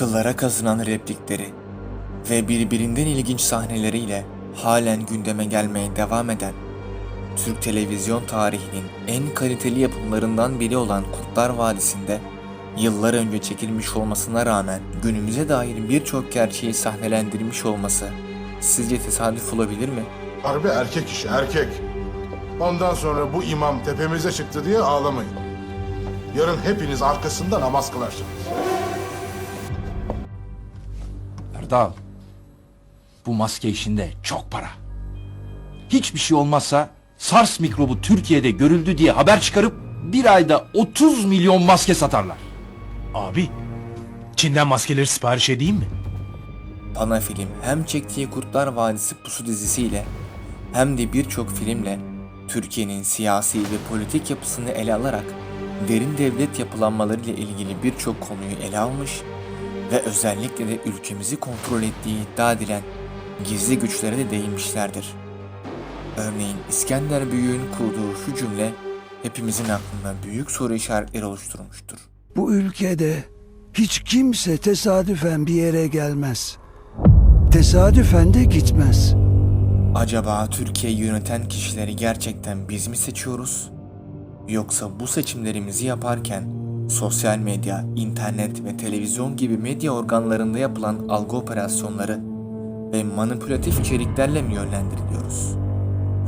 Akıllara kazınan replikleri ve birbirinden ilginç sahneleriyle halen gündeme gelmeye devam eden Türk televizyon tarihinin en kaliteli yapımlarından biri olan Kurtlar Vadisi'nde yıllar önce çekilmiş olmasına rağmen günümüze dair birçok gerçeği sahnelendirmiş olması sizce tesadüf olabilir mi? Harbi erkek işi erkek. Ondan sonra bu imam tepemize çıktı diye ağlamayın. Yarın hepiniz arkasında namaz kılarsınız. Erdal, bu maske işinde çok para. Hiçbir şey olmazsa SARS mikrobu Türkiye'de görüldü diye haber çıkarıp bir ayda 30 milyon maske satarlar. Abi, Çin'den maskeleri sipariş edeyim mi? Panafilm hem çektiği Kurtlar Vadisi Pusu dizisiyle hem de birçok filmle Türkiye'nin siyasi ve politik yapısını ele alarak derin devlet yapılanmaları ile ilgili birçok konuyu ele almış ve özellikle de ülkemizi kontrol ettiği iddia edilen gizli güçlere de değinmişlerdir. Örneğin İskender Büyük'ün kurduğu şu cümle hepimizin aklında büyük soru işaretleri oluşturmuştur. Bu ülkede hiç kimse tesadüfen bir yere gelmez. Tesadüfen de gitmez. Acaba Türkiye'yi yöneten kişileri gerçekten biz mi seçiyoruz? Yoksa bu seçimlerimizi yaparken sosyal medya, internet ve televizyon gibi medya organlarında yapılan algı operasyonları ve manipülatif içeriklerle mi yönlendiriliyoruz?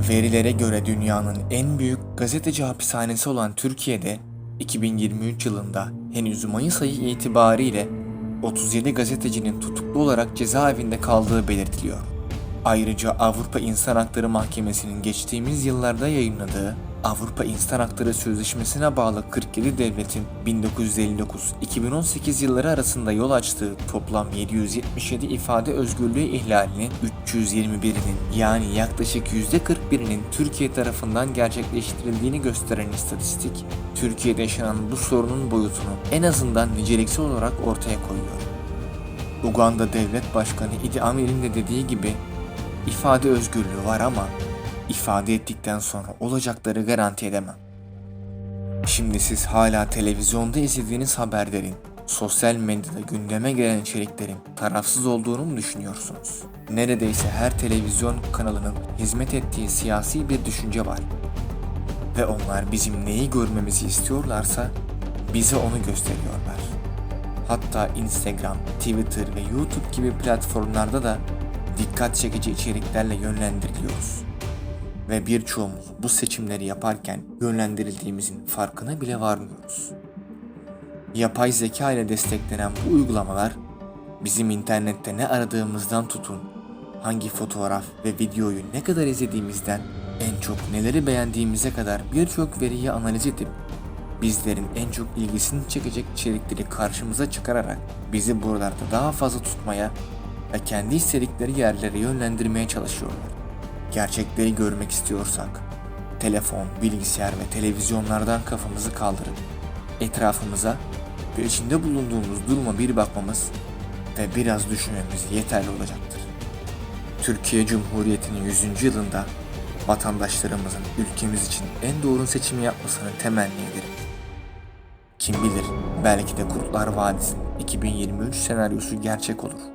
Verilere göre dünyanın en büyük gazeteci hapishanesi olan Türkiye'de 2023 yılında henüz Mayıs ayı itibariyle 37 gazetecinin tutuklu olarak cezaevinde kaldığı belirtiliyor. Ayrıca Avrupa İnsan Hakları Mahkemesi'nin geçtiğimiz yıllarda yayınladığı Avrupa İnsan Hakları Sözleşmesi'ne bağlı 47 devletin 1959-2018 yılları arasında yol açtığı toplam 777 ifade özgürlüğü ihlalinin 321'inin yani yaklaşık %41'inin Türkiye tarafından gerçekleştirildiğini gösteren istatistik, Türkiye'de yaşanan bu sorunun boyutunu en azından niceliksel olarak ortaya koyuyor. Uganda Devlet Başkanı Idi Amir'in de dediği gibi ifade özgürlüğü var ama ifade ettikten sonra olacakları garanti edemem. Şimdi siz hala televizyonda izlediğiniz haberlerin, sosyal medyada gündeme gelen içeriklerin tarafsız olduğunu mu düşünüyorsunuz? Neredeyse her televizyon kanalının hizmet ettiği siyasi bir düşünce var. Ve onlar bizim neyi görmemizi istiyorlarsa bize onu gösteriyorlar. Hatta Instagram, Twitter ve YouTube gibi platformlarda da dikkat çekici içeriklerle yönlendiriliyoruz. Ve birçoğumuz bu seçimleri yaparken yönlendirildiğimizin farkına bile varmıyoruz. Yapay zeka ile desteklenen bu uygulamalar bizim internette ne aradığımızdan tutun, hangi fotoğraf ve videoyu ne kadar izlediğimizden en çok neleri beğendiğimize kadar birçok veriyi analiz edip bizlerin en çok ilgisini çekecek içerikleri karşımıza çıkararak bizi buralarda daha fazla tutmaya ve kendi istedikleri yerlere yönlendirmeye çalışıyorlar. Gerçekleri görmek istiyorsak telefon, bilgisayar ve televizyonlardan kafamızı kaldırıp etrafımıza ve içinde bulunduğumuz duruma bir bakmamız ve biraz düşünmemiz yeterli olacaktır. Türkiye Cumhuriyeti'nin 100. yılında vatandaşlarımızın ülkemiz için en doğru seçimi yapmasını temenni ederim. Kim bilir belki de Kurtlar Vadisi'nin 2023 senaryosu gerçek olur.